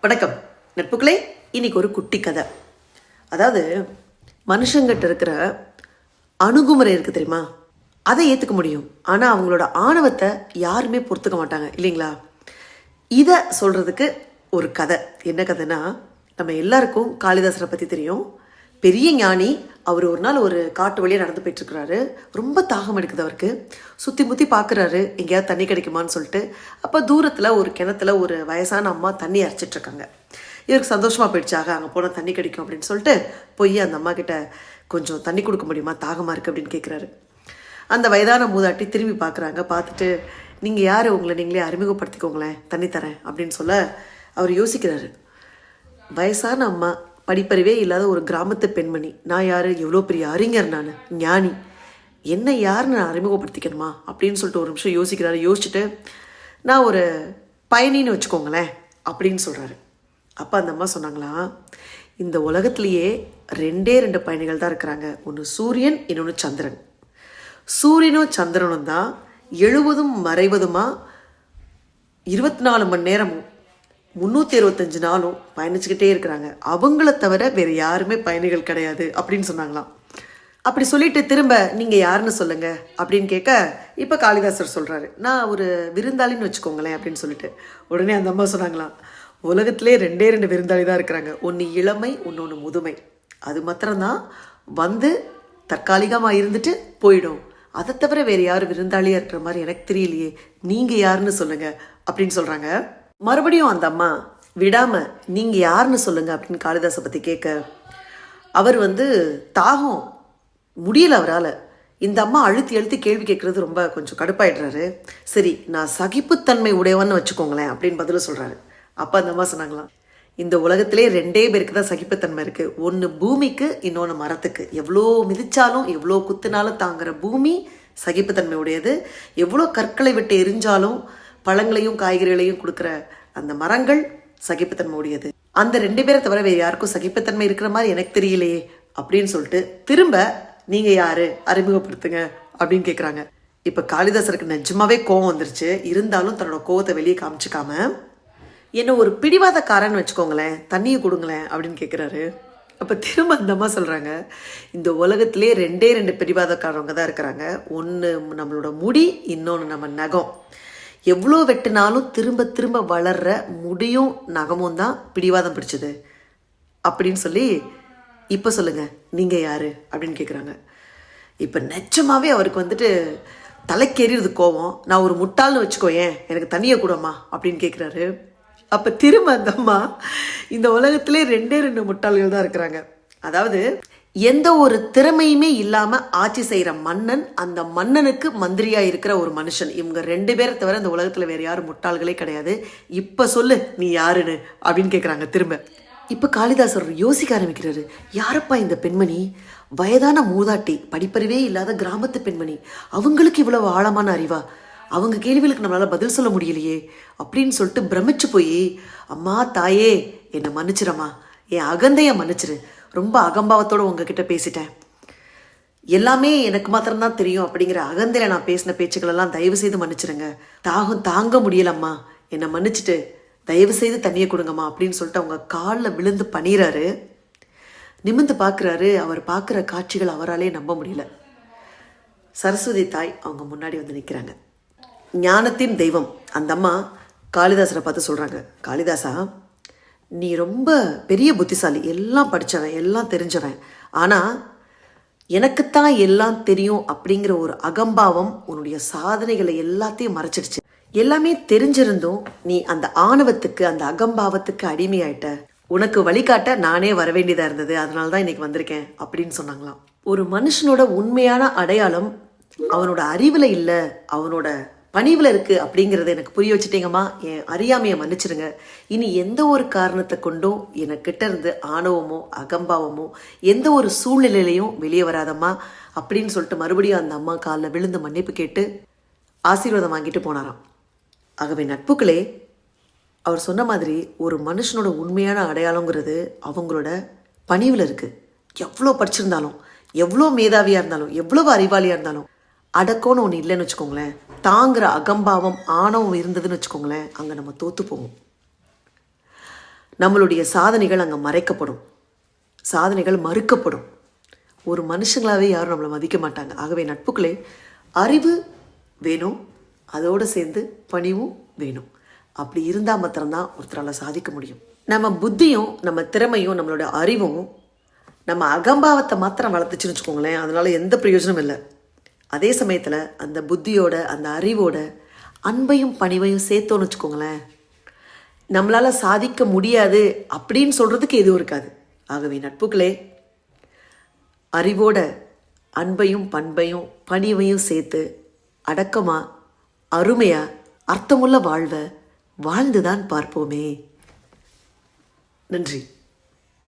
வணக்கம். நட்புகளே இன்னைக்கு ஒரு குட்டி கதை. அதாவது மனுஷங்கிட்ட இருக்கிற அணுகுமுறை இருக்கு தெரியுமா? அதை ஏற்றுக்க முடியும். ஆனால் அவங்களோட ஆணவத்தை யாருமே பொறுத்துக்க மாட்டாங்க இல்லைங்களா? இதை சொல்கிறதுக்கு ஒரு கதை. என்ன கதைனா நம்ம எல்லாருக்கும் காளிதாசரை பற்றி தெரியும். பெரிய ஞானி அவர் ஒரு நாள் ஒரு காட்டு வழியாக நடந்து போயிட்டுருக்கிறாரு. ரொம்ப தாகம் எடுக்குது அவருக்கு. சுற்றி முற்றி பார்க்குறாரு எங்கேயாவது தண்ணி கிடைக்குமான்னு சொல்லிட்டு. அப்போ தூரத்தில் ஒரு கிணத்துல ஒரு வயசான அம்மா தண்ணி அரைச்சிட்ருக்காங்க இவருக்கு சந்தோஷமாக போயிடுச்சாக அங்கே போனால் தண்ணி கிடைக்கும். அப்படின்னு சொல்லிட்டு போய் அந்த அம்மா கிட்ட கொஞ்சம் தண்ணி கொடுக்க முடியுமா? தாகமாக இருக்குது அப்படின்னு கேட்குறாரு அந்த வயதான மூதாட்டி திரும்பி பார்க்குறாங்க பார்த்துட்டு நீங்கள் யார்? உங்களை நீங்களே அறிமுகப்படுத்திக்கோங்களேன். தண்ணி தரேன். அப்படின்னு சொல்ல அவர் யோசிக்கிறாரு. வயசான அம்மா படிப்பறிவே இல்லாத ஒரு கிராமத்து பெண்மணி. நான் யார்? எவ்வளோ பெரிய அறிஞர் நான். ஞானி. என்ன யாருன்னு நான் அறிமுகப்படுத்திக்கணுமா? அப்படின்னு சொல்லிட்டு ஒரு நிமிஷம் யோசிக்கிறாரு. யோசிச்சுட்டு நான் ஒரு பயணின்னு வச்சுக்கோங்களேன் அப்படின்னு சொல்கிறாரு அப்போ அந்த அம்மா சொன்னாங்களா இந்த உலகத்திலேயே ரெண்டே ரெண்டு பயணிகள் தான் இருக்கிறாங்க. ஒன்று சூரியன் இன்னொன்று சந்திரன். சூரியனும் சந்திரனும் தான் எழுவதும் மறைவதுமாக இருபத்தி நாலு மணி நேரமும் முந்நூற்றி இருபத்தஞ்சு நாளும் பயணிச்சுக்கிட்டே இருக்கிறாங்க. அவங்கள தவிர வேறு யாருமே பயணிகள் கிடையாது அப்படின்னு சொன்னாங்களாம். அப்படி சொல்லிட்டு திரும்ப நீங்கள் யாருன்னு சொல்லுங்கள் அப்படின்னு கேட்க இப்போ காளிதாசர் சொல்கிறாரு நான் ஒரு விருந்தாளின்னு வச்சுக்கோங்களேன் அப்படின்னு சொல்லிட்டு. உடனே அந்த அம்மா சொன்னாங்களாம் உலகத்திலே ரெண்டே ரெண்டு விருந்தாளி தான் இருக்கிறாங்க. ஒன்று இளமை இன்னொன்று முதுமை. அது மாத்திரம்தான் வந்து தற்காலிகமாக இருந்துட்டு போயிடும். அதை தவிர வேறு யாரும் விருந்தாளியாக இருக்கிற மாதிரி எனக்கு தெரியலையே. நீங்கள் யாருன்னு சொல்லுங்கள் அப்படின்னு சொல்கிறாங்க மறுபடியும் அந்த அம்மா விடாமல் நீங்கள் யாருன்னு சொல்லுங்கள் அப்படின்னு காளிதாசை பற்றி கேட்க அவர் வந்து தாகம் முடியல அவரால். இந்த அம்மா அழுத்தி அழுத்தி கேள்வி கேட்குறது ரொம்ப கொஞ்சம் கடுப்பாயிடுறாரு. சரி நான் சகிப்புத்தன்மை உடையவன்னு வச்சுக்கோங்களேன் அப்படின்னு பதில் சொல்கிறாரு அப்போ அந்த அம்மா சொன்னாங்களாம் இந்த உலகத்திலே ரெண்டே பேருக்கு தான் சகிப்புத்தன்மை இருக்குது ஒன்று பூமிக்கு இன்னொன்று மரத்துக்கு. எவ்வளோ மிதித்தாலும் எவ்வளோ குத்துனாலும் தாங்குற பூமி சகிப்புத்தன்மை உடையது. எவ்வளோ கற்களை விட்டு எரிஞ்சாலும் பழங்களையும் காய்கறிகளையும் கொடுக்குற அந்த மரங்கள் சகிப்புத்தன்மை உடையது அந்த ரெண்டு பேரை தவிர வேறு யாருக்கும் சகிப்புத்தன்மை இருக்கிற மாதிரி எனக்கு தெரியலையே அப்படின்னு சொல்லிட்டு திரும்ப நீங்கள் யாரு? அறிமுகப்படுத்துங்க அப்படின்னு கேட்குறாங்க இப்போ காளிதாசருக்கு நிஜமாவே கோவம் வந்துருச்சு. இருந்தாலும் தன்னோட கோவத்தை வெளியே காமிச்சிக்காம என்ன ஒரு பிடிவாதக்காரன்னு வச்சுக்கோங்களேன் தண்ணியை கொடுங்களேன் அப்படின்னு கேட்குறாரு அப்போ திரும்ப அந்தம்மா சொல்கிறாங்க இந்த உலகத்திலே ரெண்டே ரெண்டு பிடிவாதக்காரவங்க தான் இருக்கிறாங்க. ஒன்று நம்மளோட முடி இன்னொன்று நம்ம நகம். எவ்வளோ வெட்டினாலும் திரும்ப திரும்ப வளர்ற முடியும் நகமும் தான் பிடிவாதம் பிடிச்சது. அப்படின்னு சொல்லி இப்போ சொல்லுங்க நீங்கள் யார்? அப்படின்னு கேட்குறாங்க இப்போ நிஜமாவே அவருக்கு வந்துட்டு தலைக்கேறிடுது கோவம் நான் ஒரு முட்டாள்னு வச்சுக்கோ ஏன்? எனக்கு தனியை கூடமா அப்படின்னு கேட்குறாரு அப்போ திரும்ப அந்த அம்மா இந்த உலகத்திலே ரெண்டே ரெண்டு முட்டாள்கள் தான் இருக்கிறாங்க. அதாவது எந்த ஒரு திறமையுமே இல்லாம ஆட்சி செய்கிற மன்னன் அந்த மன்னனுக்கு மந்திரியா இருக்கிற ஒரு மனுஷன். இவங்க ரெண்டு பேரை தவிர இந்த உலகத்துல வேற யாரும் முட்டாள்களே கிடையாது. இப்ப சொல்லு நீ யாருன்னு அப்படின்னு கேக்குறாங்க திரும்ப. இப்ப காளிதாசர் யோசிக்க ஆரம்பிக்கிறாரு. யாரப்பா இந்த பெண்மணி? வயதான மூதாட்டி படிப்பறிவே இல்லாத கிராமத்து பெண்மணி. அவங்களுக்கு இவ்வளவு ஆழமான அறிவா? அவங்க கேள்விகளுக்கு நம்மளால பதில் சொல்ல முடியலையே. அப்படின்னு சொல்லிட்டு பிரமிச்சு போய் அம்மா தாயே என்னை மன்னிச்சிரம்மா. என் அகந்தைய மன்னிச்சிரு. ரொம்ப அகம்பாவத்தோட உங்ககிட்ட பேசிட்டேன். எல்லாமே எனக்கு மாத்திரம்தான் தெரியும் அப்படிங்கிற அகந்தையில நான் பேசின பேச்சுக்கள் எல்லாம் தயவு செய்து மன்னிச்சிருங்க. தாகம் தாங்க முடியலம்மா. என்னை மன்னிச்சிட்டு தயவு செய்து தண்ணியை கொடுங்கம்மா அப்படின்னு சொல்லிட்டு அவங்க காலில் விழுந்து பண்ணிடுறாரு நிமிந்து பார்க்குறாரு அவர் பார்க்குற காட்சிகள் அவராலே நம்ப முடியல. சரஸ்வதி தாய் அவங்க முன்னாடி வந்து நிற்கிறாங்க ஞானத்தின் தெய்வம். அந்த அம்மா காளிதாசரை பார்த்து சொல்கிறாங்க காளிதாசா நீ ரொம்ப பெரிய புத்திசாலி. எல்லாம் படித்தவன் எல்லாம் தெரிஞ்சவன். ஆனால் எனக்குத்தான் எல்லாம் தெரியும் அப்படிங்கிற ஒரு அகம்பாவம் உன்னுடைய சாதனைகளை எல்லாத்தையும் மறைச்சிடுச்சு. எல்லாமே தெரிஞ்சிருந்தும் நீ அந்த ஆணவத்துக்கு அந்த அகம்பாவத்துக்கு அடிமையாயிட்ட. உனக்கு வழிகாட்ட நானே வர வேண்டியதாக இருந்தது. அதனால தான் இன்னைக்கு வந்திருக்கேன் அப்படின்னு சொன்னாங்களாம். ஒரு மனுஷனோட உண்மையான அடையாளம் அவனோட அறிவில் இல்லை அவனோட பணிவில் இருக்குது அப்படிங்கிறத எனக்கு புரிய வச்சுட்டீங்கம்மா. என் அறியாமையை மன்னிச்சிருங்க இனி எந்த ஒரு காரணத்தை கொண்டும் எனக்கிட்ட இருந்து ஆணவமோ அகம்பாவமோ எந்த ஒரு சூழ்நிலையிலையும் வெளியே வராதம்மா அப்படின்னு சொல்லிட்டு மறுபடியும் அந்த அம்மா காலில் விழுந்து மன்னிப்பு கேட்டு ஆசீர்வாதம் வாங்கிட்டு போனாராம். ஆகவே நட்புகளே அவர் சொன்ன மாதிரி ஒரு மனுஷனோட உண்மையான அடையாளங்கிறது அவங்களோட பணிவில் இருக்குது எவ்வளோ படிச்சிருந்தாலும் எவ்வளோ மேதாவியாக இருந்தாலும் எவ்வளவு அறிவாளியாக இருந்தாலும் அடக்கம்னு ஒன்று இல்லைன்னு வச்சுக்கோங்களேன். தாங்குற அகம்பாவம் ஆணவம் இருந்ததுன்னு வச்சுக்கோங்களேன் அங்கே நம்ம தோற்று போவோம். நம்மளுடைய சாதனைகள் அங்கே மறைக்கப்படும். சாதனைகள் மறுக்கப்படும். ஒரு மனுஷங்களாகவே யாரும் நம்மளை மதிக்க மாட்டாங்க. ஆகவே நட்புகளே அறிவு வேணும் அதோடு சேர்ந்து பணிவும் வேணும். அப்படி இருந்தால் மாத்திரம்தான் ஒருத்தரால் சாதிக்க முடியும். நம்ம புத்தியும் நம்ம திறமையும் நம்மளோட அறிவும் நம்ம அகம்பாவத்தை மாத்திரம் வளர்த்துச்சுன்னு வச்சுக்கோங்களேன். அதனால் எந்த பிரயோஜனமும் இல்லை. அதே சமயத்தில் அந்த புத்தியோட அந்த அறிவோட அன்பையும் பணிவையும் சேர்த்தோன்னு வச்சுக்கோங்களேன். நம்மளால் சாதிக்க முடியாது அப்படின்னு சொல்கிறதுக்கு எதுவும் இருக்காது. ஆகவே நட்புகளே அறிவோட அன்பையும் பண்பையும் பணிவையும் சேர்த்து அடக்கமாக அருமையாக அர்த்தமுள்ள வாழ்வை வாழ்ந்துதான் பார்ப்போமே. நன்றி.